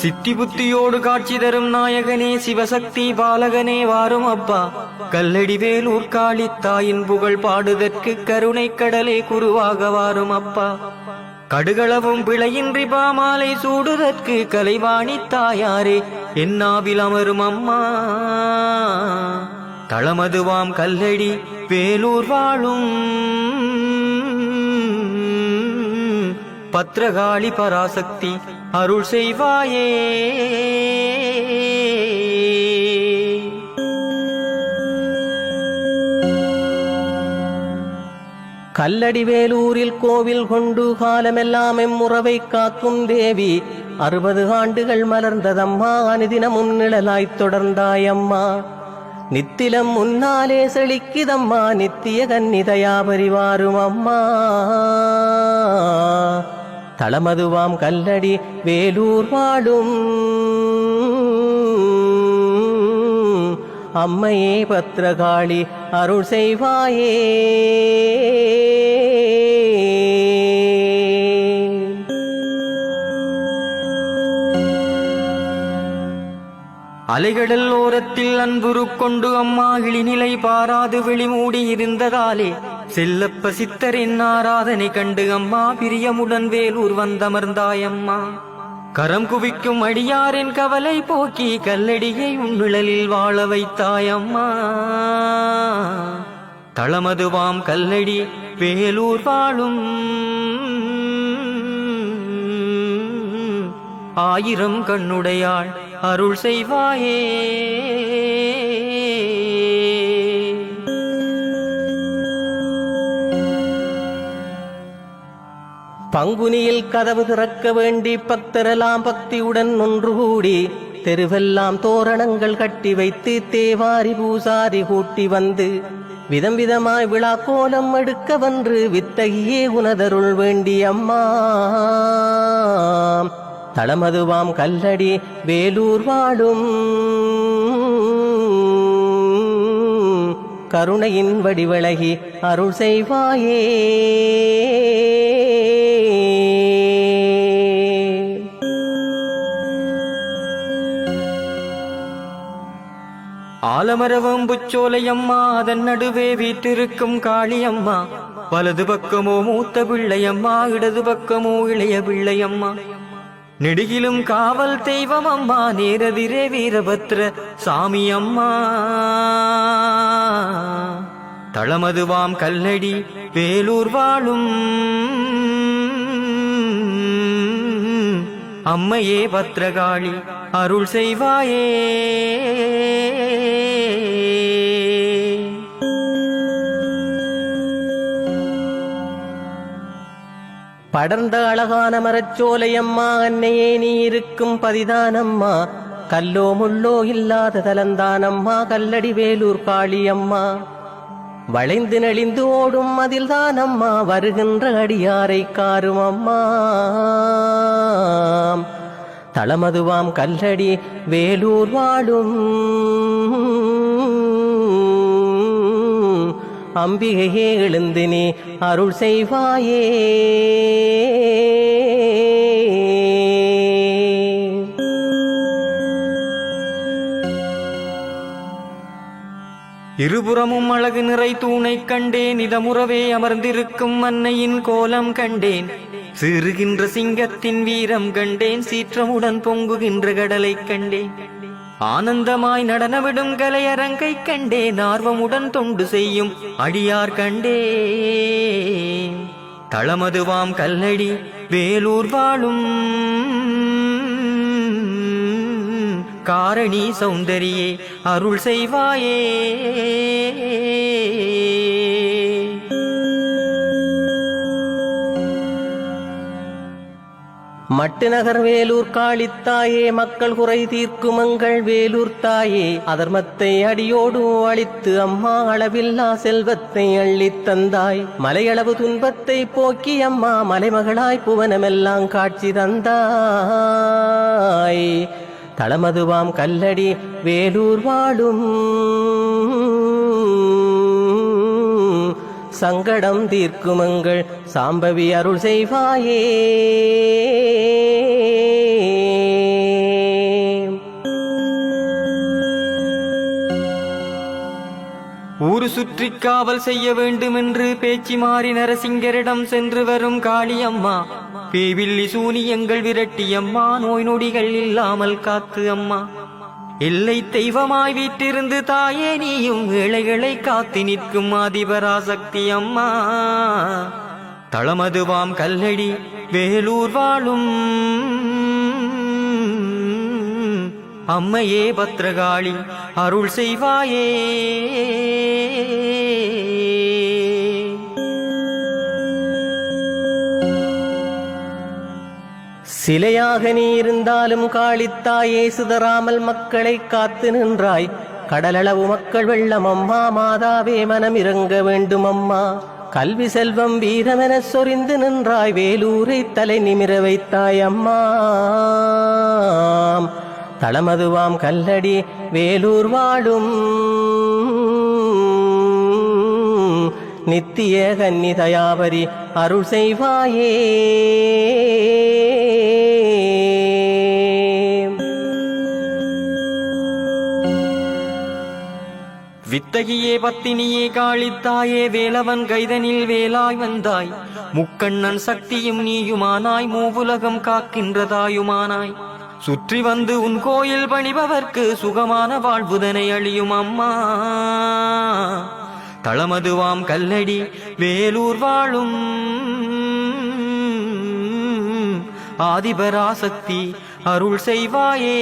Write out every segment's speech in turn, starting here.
சித்தி புத்தியோடு காட்சி தரும் நாயகனே சிவசக்தி பாலகனே வாரும் அப்பா. கல்லடி வேலூர் காளித்தாயின் புகழ் பாடுதற்கு கருணை கடலே குருவாக வாரும் அப்பா. கடுகளவும் பிழையின்றி பாமாலை சூடுதற்கு கலைவாணி தாயாரே என்னாவில் அமரும் அம்மா. தளமதுவாம் கல்லடி வேலூர் வாழும். பத்ரகாளி பராசக்தி அருள் செய்வாயே. கல்லடி வேலூரில் கோவில் கொண்டு காலமெல்லாம் எம்முறவை காக்கும் தேவி அறுபது ஆண்டுகள் மலர்ந்ததம்மா அனுதினம் முன்னிழலாய்த் தொடர்ந்தாயம்மா. நித்திலம் முன்னாலே செழிக்கிதம்மா நித்திய கன்னிதயா பரிவாரும் அம்மா தளமதுவாம் கல்லடி வேலூர் வாடும் அம்மையே பத்திரகாளி அருள் செய்வாயே. அலைகடல் ஓரத்தில் அன்புரு கொண்டு அம்மா இழிநிலை பாராது வெளிமூடி இருந்ததாலே செல்லப்ப சித்தரின் ஆராதனை கண்டு அம்மா பிரியமுடன் வேலூர் வந்தமர்ந்தாயம்மா கரம் குவிக்கும் அடியாரின் கவலை போக்கி கல்லடியை உன்னிழலில் வாழ வைத்தாயம்மா. தளமதுவாம் கல்லடி வேலூர் வாழும் ஆயிரம் கண்ணுடையாள் அருள் செய்வாயே. பங்குனியில் கதவு திறக்க வேண்டி பக்தரெல்லாம் பக்தியுடன் ஒன்று கூடி தெருவெல்லாம் தோரணங்கள் கட்டி வைத்து தேவாரி பூசாரி கூட்டி வந்து விதம் விதமாய் விழா கோலம் எடுக்க வென்று வித்தகியே உனதருள் வேண்டி அம்மா. தளமதுவாம் கல்லடி வேலூர் வாழும் கருணையின் வடிவழகி அருள் செய்வாயே. ஆலமரவம் புச்சோலையம்மா அதன் நடுவே வீற்றிருக்கும் காளியம்மா. வலது பக்கமோ மூத்த பிள்ளையம்மா இடது பக்கமோ இளைய பிள்ளையம்மா. நெடுகிலும் காவல் தெய்வம் அம்மா நேரதிரே வீரபத்ர சாமி அம்மா தளமதுவாம் கல்லடி வேலூர் வாழும் அம்மையே பத்ரகாளி அருள் செய்வாயே. படர்ந்த அழகான மரச்சோலையம்மா அன்னையே நீ இருக்கும் பதிதானம்மா. கல்லோ முள்ளோ இல்லாத தலந்தானம்மா கல்லடி வேலூர் காளியம்மா. வளைந்து நெளிந்து ஓடும் அதில்தானம்மா வருகின்ற அடியாரை காரும் அம்மா தளமதுவாம் கல்லடி வேலூர் வாழும். அம்பிகையே எழுந்து நீ அருள் செய்வாயே. இருபுறமும் அழகு நிறை தூணை கண்டேன் இதமுறவே அமர்ந்திருக்கும் அன்னையின் கோலம் கண்டேன். சிறுகின்ற சிங்கத்தின் வீரம் கண்டேன் சீற்றமுடன் பொங்குகின்ற கடலை கண்டேன். ஆனந்தமாய் நடனவிடும் கலையரங்கை கண்டேன் ஆர்வமுடன் தொண்டு செய்யும் அடியார் கண்டே தளமதுவாம் கல்லடி வேலூர் வாழும் காரணி சௌந்தரியே அருள் செய்வாயே. மட்டு நகர் வேலூர் காளித்தாயே மக்கள் குறை தீர்க்கும் மங்கள் வேலூர் தாயே. அதர்மத்தை அடியோடு அழித்து அம்மா அளவில்லா செல்வத்தை அள்ளித் தந்தாய். மலையளவு துன்பத்தை போக்கி அம்மா மலைமகளாய் புவனமெல்லாம் காட்சி தந்தாய். தளமதுவாம் கல்லடி வேலூர் வாழும் சங்கடம் தீர்க்குமங்கள். சாம்பவி அருள் செய்வாயே. ஊரு சுற்றி காவல் செய்ய வேண்டுமென்று பேச்சு மாறி நரசிங்கரிடம் சென்று வரும் காளியம்மா. பேவில்லி சூனியங்கள் விரட்டியம்மா. நோய் நொடிகள் இல்லாமல் காத்து அம்மா. இல்லை தெய்வமாய் வீட்டிருந்து தாயே நீயும் ஏழைகளை காத்து நிற்கும் ஆதிபராசக்தி அம்மா. தளமதுவாம் கல்லடி வேலூர் வாழும் அம்மையே பத்ரகாளி அருள் செய்வாயே. சிலையாக நீ இருந்தாலும் காளித்தாயே சிதறாமல் மக்களை காத்து நின்றாய். கடலளவு மக்கள் வெள்ளம் அம்மா மாதாவே மனம் இறங்க வேண்டும் அம்மா. கல்வி செல்வம் வீரமென சொரிந்து நின்றாய் வேலூரை தலை நிமிர வைத்தாய் அம்மா. தளமதுவாம் கல்லடி வேலூர் வாழும். நித்திய கன்னி தயாபரி அருள் செய்வாயே. வித்தகியே பத்தினியே காளித்தாயே வேலவன் கைதனில் வேலாய் வந்தாய். முக்கண்ணன் சக்தியும் நீயுமானாய் மூவுலகம் காக்கின்றதாயுமானாய். சுற்றி வந்து உன் கோயில் பணிபவர்க்கு சுகமான வாழ்வுதனை அழியும் அம்மா தளமதுவாம் கல்லடி வேலூர் வாழும். ஆதிபராசக்தி அருள் செய்வாயே.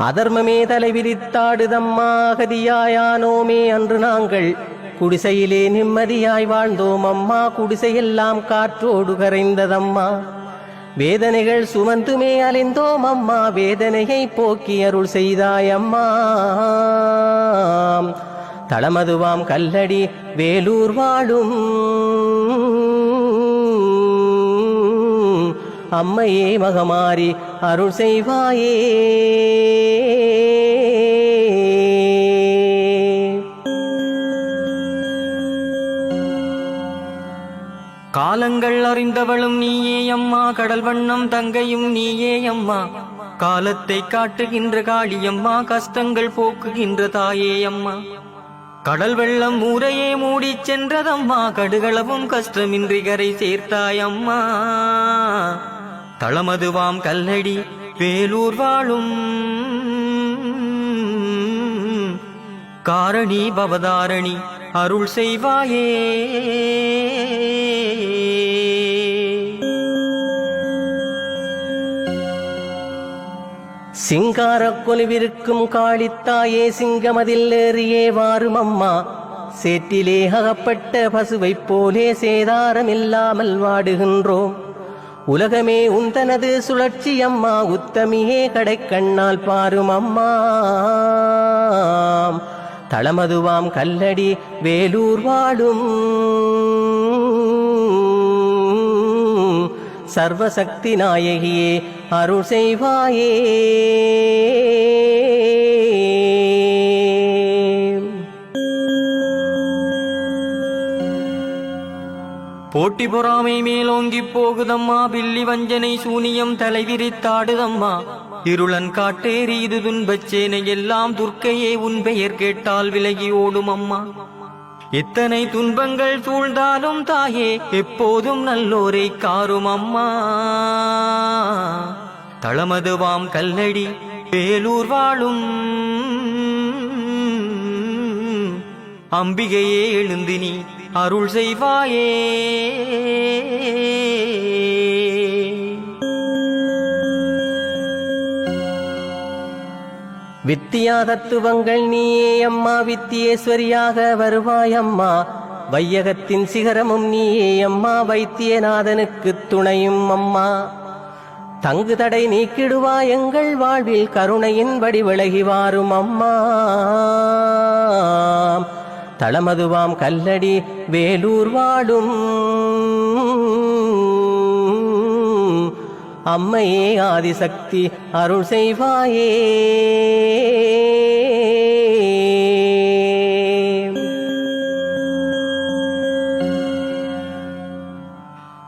அதர்மமே தலைவிரித்தாடுதம்மா அகதியாயானோமே அன்று நாங்கள். குடிசையிலே நிம்மதியாய் வாழ்ந்தோம் அம்மா குடிசையெல்லாம் காற்றோடு கரைந்ததம்மா. வேதனைகள் சுமந்துமே அலைந்தோம் அம்மா வேதனையை போக்கி அருள் செய்தாயம்மா. தளமதுவாம் கல்லடி வேலூர் வாழும். அம்மையே மகமாரி அருள் செய்வாயே. காலங்கள் அறிந்தவளும் நீயே அம்மா. கடல் வண்ணம் தங்கையும் நீயே அம்மா. காலத்தை காட்டுகின்ற காளியம்மா கஷ்டங்கள் போக்குகின்ற தாயே அம்மா. கடல் வெள்ளம் ஊரையே மூடி சென்றதம்மா. கடுகளவும் கஷ்டமின்றி கரை சேர்த்தாயம்மா தளமதுவாம் கல்லடி வேலூர் வாழும். காரணி பவதாரணி அருள் செய்வாயே. சிங்கார கொலுவிருக்கும் காளித்தாயே சிங்கமதில் ஏறியே வாரும் அம்மா சேற்றிலே அகப்பட்ட பசுவைப் போலே சேதாரம் இல்லாமல் வாடுகின்றோம். உலகமே உந்தனது சுழற்சி அம்மா உத்தமியே கடைக்கண்ணால் பாரும் அம்மா தளமதுவாம் கல்லடி வேலூர் வாடும். சர்வசக்தி நாயகியே அருள் செய்வாயே. போட்டி பொறாமை மேலோங்கி போகுதம்மா பில்லி வஞ்சனை சூனியம் தலைவிரித்தாடுதம்மா இருளன் காட்டேறி இது துன்பச்சேனை எல்லாம் துர்க்கையே உன் பெயர் கேட்டால் விலகி ஓடும் அம்மா எத்தனை துன்பங்கள் சூழ்ந்தாலும் தாயே எப்போதும் நல்லோரை காரும் அம்மா. தளமதுவாம் கல்லடி வேலூர் வாழும். அம்பிகையே எழுந்தினி அருள் செய்வாயே. வித்தியா தத்துவங்கள் நீயே அம்மா வித்தியேஸ்வரியாக வருவாய் அம்மா வையகத்தின் சிகரமும் நீயே அம்மா வைத்தியநாதனுக்கு துணையும் அம்மா. தங்கு தடை நீக்கிடுவாய் எங்கள் வாழ்வில் கருணையின் வடி விலகி வாரும் அம்மா. தளமதுவாம் கல்லடி வேலூர் வாடும் அம்மையே ஆதிசக்தி அருள் செய்வாயே.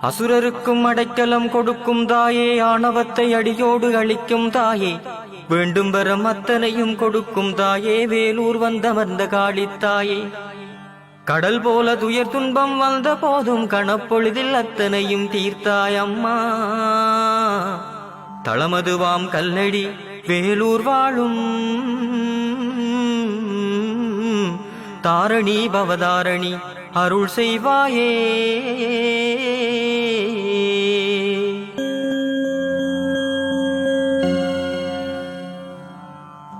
அசுரருக்கும் அடைக்கலம் கொடுக்கும் தாயே ஆணவத்தை அடியோடு அழிக்கும் தாயே. வேண்டும் வரம் அத்தனையும் கொடுக்கும் தாயே வேலூர் வந்தமர்ந்த காளித்தாயே. கடல் போல துயர் துன்பம் வந்த போதும் கணப்பொழுதில் அத்தனையும் தீர்த்தாய் அம்மா தளமதுவாம் கல்லடி வேலூர் வாழும். தாரணி பவதாரணி அருள் செய்வாயே.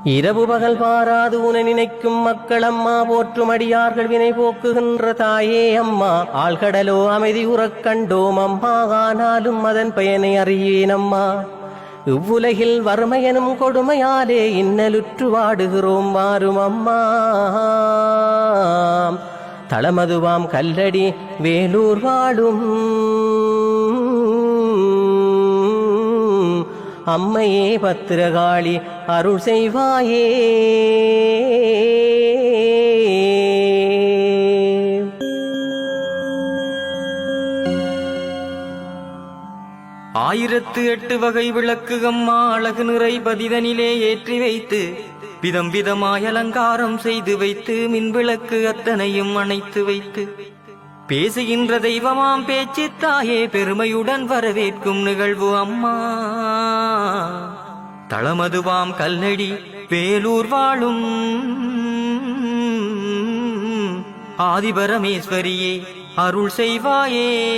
இரவு பகல் பாராது உன நினைக்கும் மக்கள் அம்மா போற்றும் அடியார்கள் வினை போக்குகின்ற தாயே அம்மா. ஆழ்கடலோ அமைதி உறக் கண்டோம் அம்மா ஆனாலும் அதன் பயனை அறியேன் அம்மா. இவ்வுலகில் வறுமையனும் கொடுமையாலே இன்னலுற்று வாடுகிறோம் வாரும் அம்மா. தளமதுவாம் கல்லடி வேலூர் வாழும். அம்மையே பத்திரகாளி அருள் செய்வாயே. ஆயிரத்து எட்டு வகை விளக்கு அம்மா அழகு நிறை பதிதனிலே ஏற்றி வைத்து விதம் விதமாய் அலங்காரம் செய்து வைத்து மின் விளக்கு அத்தனையும் அணைத்து வைத்து பேசுகின்ற தெய்வமாம் பேச்சு தாயே பெருமையுடன் வரவேற்கும் நிகழ்வு அம்மா. தளமதுவாம் கல்லடி வேலூர் வாழும் ஆதிபரமேஸ்வரியே அருள் செய்வாயே.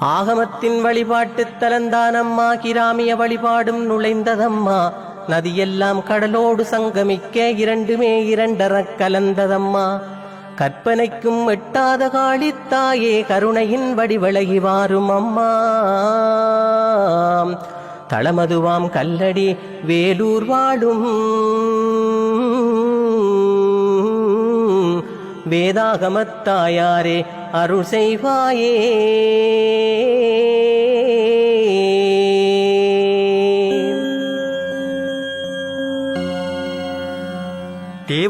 ஆகமத்தின் வழிபாட்டுத் தலந்தானம்மா கிராமிய வழிபாடும் நுழைந்ததம்மா. நதியெல்லாம் கடலோடு சங்கமிக்க இரண்டுமே இரண்டறக் கலந்ததம்மா கற்பனைக்கும் எட்டாத காளித்தாயே கருணையின் வடிவழகி வாரும் அம்மா தளமதுவாம் கல்லடி வேலூர் வாழும் வேதாகமத்தாயாரே அருள் செய்வாயே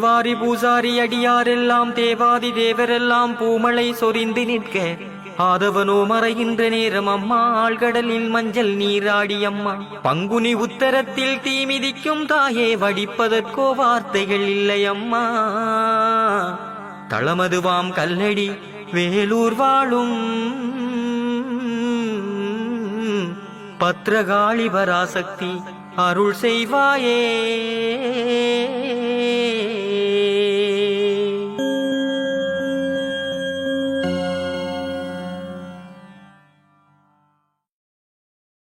தேவாரி பூசாரி அடியாரெல்லாம் தேவாதி தேவரெல்லாம் பூமலை சொரிந்து நிற்க. ஆதவனோ மறைகின்ற நேரம் அம்மா ஆழ்கடலில் மஞ்சள் நீராடி அம்மா. பங்குனி உத்தரத்தில் தீமிதிக்கும் தாயே வடிப்பதற்கோ வார்த்தைகள் இல்லை அம்மா. தளமதுவாம் கல்லடி வேலூர் வாழும். பத்ரகாளி பராசக்தி அருள் செய்வாயே.